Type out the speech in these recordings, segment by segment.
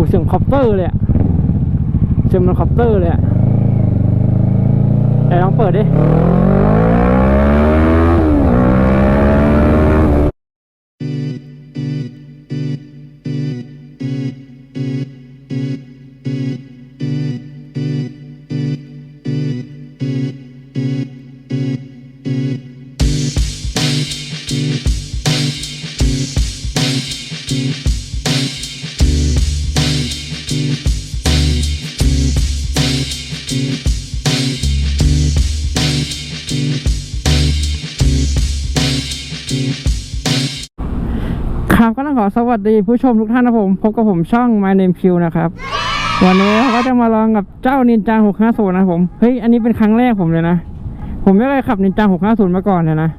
อ้เสียงคอปเตอร์เลยอะเสียงมันคอปเตอร์เลยอะไหนลองเปิดดิ องขอสวัสดีผู้ชมทุกท่านนะผมพบกับผมช่อง My Name Q นะครับ วันนี้เราก็จะมาลองกับเจ้านินจา650นะผมเฮ้ยอันนี้เป็นครั้งแรกผมเลยนะ ผมไม่เคยขับนินจา650 มาก่อนเลยนะ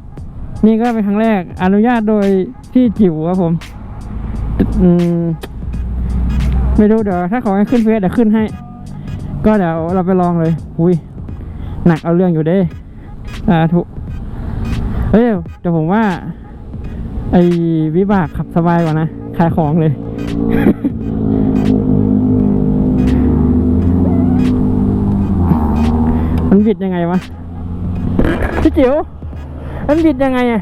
นี่ก็เป็นครั้งแรกอนุญาตโดยพี่จิ๋วครับผมอืมไม่รู้เดี๋ยวถ้าขอให้ขึ้นเฟซเดี๋ยวขึ้นให้ ก็เดี๋ยวเราไปลองเลยหุยหนักเอาเรื่องอยู่เด้สาธุเฮ้ยเดี๋ยวผมว่า ไอ้วิบากขับสบายกว่านะ ขายของเลย มันบิดยังไงวะ พี่จิ๋ว มันบิดยังไงอะ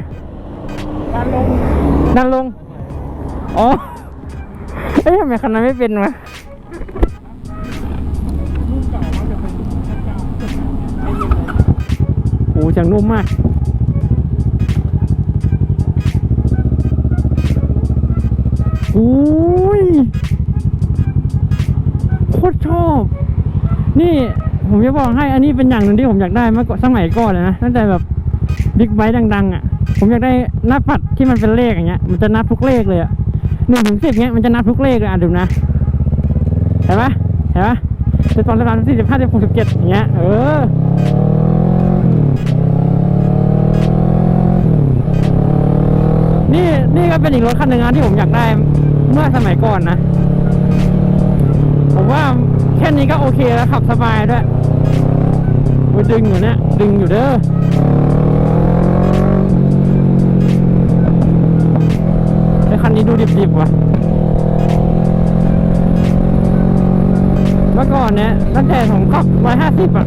ดันลง ดันลง อ๋อ เอ้ยทำไมคันนั้นไม่เป็นวะโอ้จังนุ่มมาก อุ้ยโคตรชอบ นี่ผมจะบอกให้อันนี้เป็นอย่างหนึ่งที่ผมอยากได้เมื่อก่อนสมัยก่อนเลยนะตั้งแต่แบบบิ๊กไบค์ดังๆ อะ ผมอยากได้หน้าปัดที่มันเป็นเลขอย่างเงี้ย มันจะนับทุกเลขเลยอะหนึ่งถึงสิบเงี้ยมันจะนับทุกเลขเลยอะดูนะเห็นปะเห็นปะสิบสองสิบสามสิบสี่สิบห้าสิบหกสิบเจ็ดอย่างเงี้ยเออนี่นี่ก็เป็นอีกรถคันหนึ่งนะที่ผมอยากได้ เมื่อสมัยก่อนนะ ผมว่าแค่นี้ก็โอเคแล้วขับสบายด้วยโอ้ยดึงอยู่เนี่ยดึงอยู่เด้อไอคันนี้ดูดิบๆว่ะ เมื่อก่อนเนี่ยตั้งแต่ผมขับ150อะ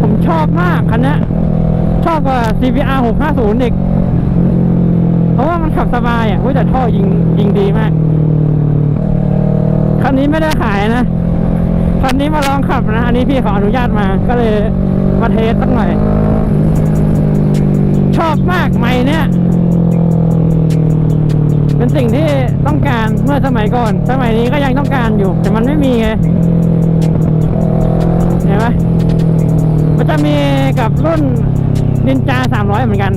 ผมชอบมากคันนี้ชอบกว่า CBR 650อีกเพราะว่ามันขับสบายอะเว้ยแต่ท่อยิงยิงดีมาก คันนี้ไม่ได้ขายนะคันนี้มาลองขับนะอันนี้พี่ขออนุญาตมา ก็เลยมาเทสสักหน่อย ชอบมากไม่เนี่ยเป็นสิ่งที่ต้องการเมื่อสมัยก่อน สมัยนี้ก็ยังต้องการอยู่ แต่มันไม่มีไงเห็นไหมมันจะมีกับรุ่นนินจา300เหมือนกัน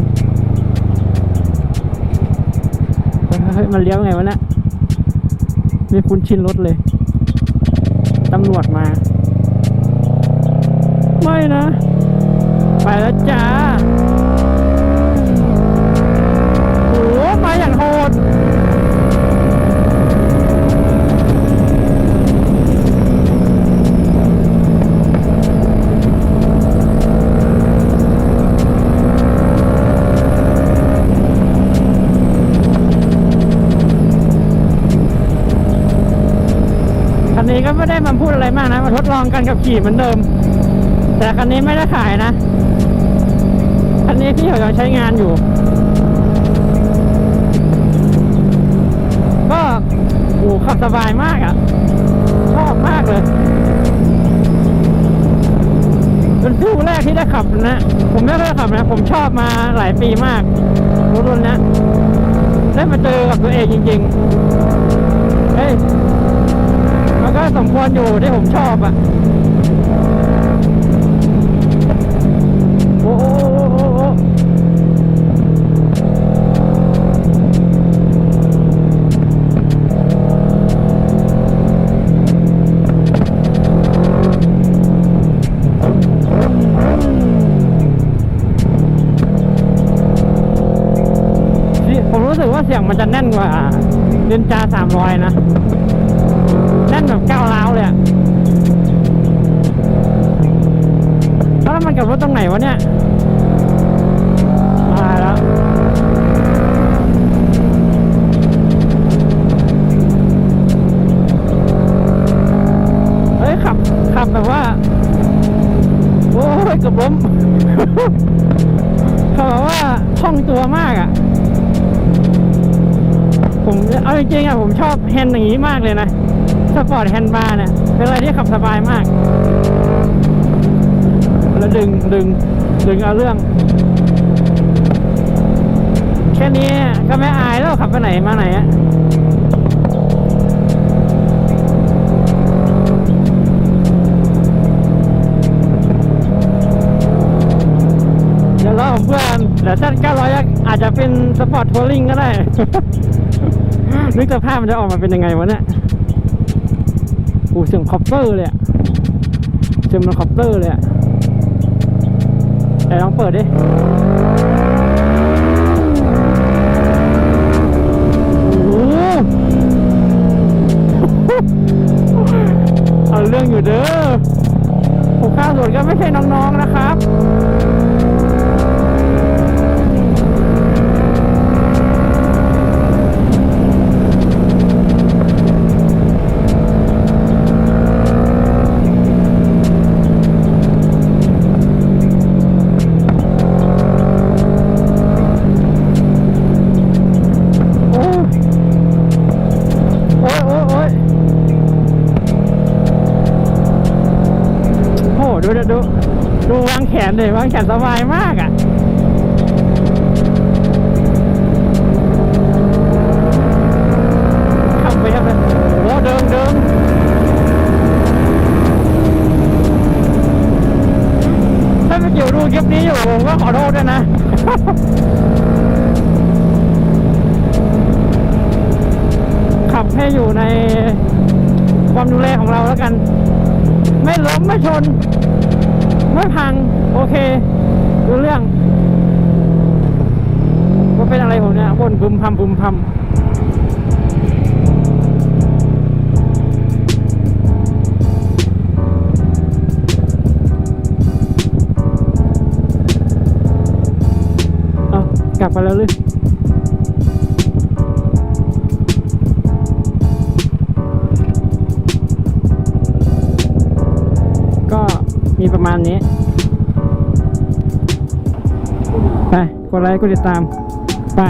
เฮ้ยมันเลี้ยวไงวะเนี่ย ไม่คุ้นชินรถเลย ตำรวจมา ไม่นะ ไปแล้วจ้า ก็ไม่ได้มาพูดอะไรมากนะ มาทดลองกันกับขี่เหมือนเดิม แต่คันนี้ไม่ได้ขายนะ คันนี้พี่เขายังใช้งานอยู่ ก็โอ้ขับสบายมากอะ่ะ ชอบมากเลยเป็นคู่แรกที่ได้ขับนะ ผมไม่เคยขับนะ ผมชอบมาหลายปีมากรถรุ่นนี้ได้มาเจอกับตัวเองจริงๆ เฮ้ย ก็สมควรอยู่ที่ผมชอบอะโอ้โหโอโหโอผมรู้สึกว่าเสียงมันจะแน่นกว่าเดนจาสามร้อยนะ เล่นแบบก้าวร้าวเลยอะแล้วมันกับรถตรงไหนวะเนี่ยมาแล้วเฮ้ยขับขับแบบว่า โอ้ยกับล้มเขาบอกว่าคล่องตัวมากอะ ผมเอาจริงๆอะผมชอบแฮนด์อย่างนี้มากเลยนะ สปอร์ตแฮนด์บาร์เนี่ย เป็นอะไรที่ขับสบายมาก แล้วดึงดึงดึงเอาเรื่อง แค่นี้ก็ไม่อายแล้วขับไปไหนมาไหนอะเดี๋ยวรอผมเพื่อนเดี๋ยวชัด900อาจจะเป็นสปอร์ตทัวริงก็ได้ นึกสภาพมันจะออกมาเป็นยังไงวะเนี่ย โอ้เสียงคอปเตอร์เลยอะเสียงมันคอปเตอร์เลยอะไหนลองเปิดดิโอ้หเอาเรื่องอยู่เด้อผมข้าวสวนก็ไม่ใช่น้องๆนะครับ ดูวางแขนเลยวางแขนสบายมากอะขับไปยังไงโอ้เดิมเดิมถ้าไม่เกี่ยวดูคลิปนี้อยู่ผมก็ขอโทษด้วยนะขับให้อยู่ในความดูแลของเราแล้วกัน ไม่ล้มไม่ชน ไม่พัง โอเคดูเรื่องว่าเป็นอะไรผมเนี่ยบนพึมพำพึมพำเอากลับไปแล้วหรือ มีประมาณนี้ ไป กดไลค์ กดติดตาม ไป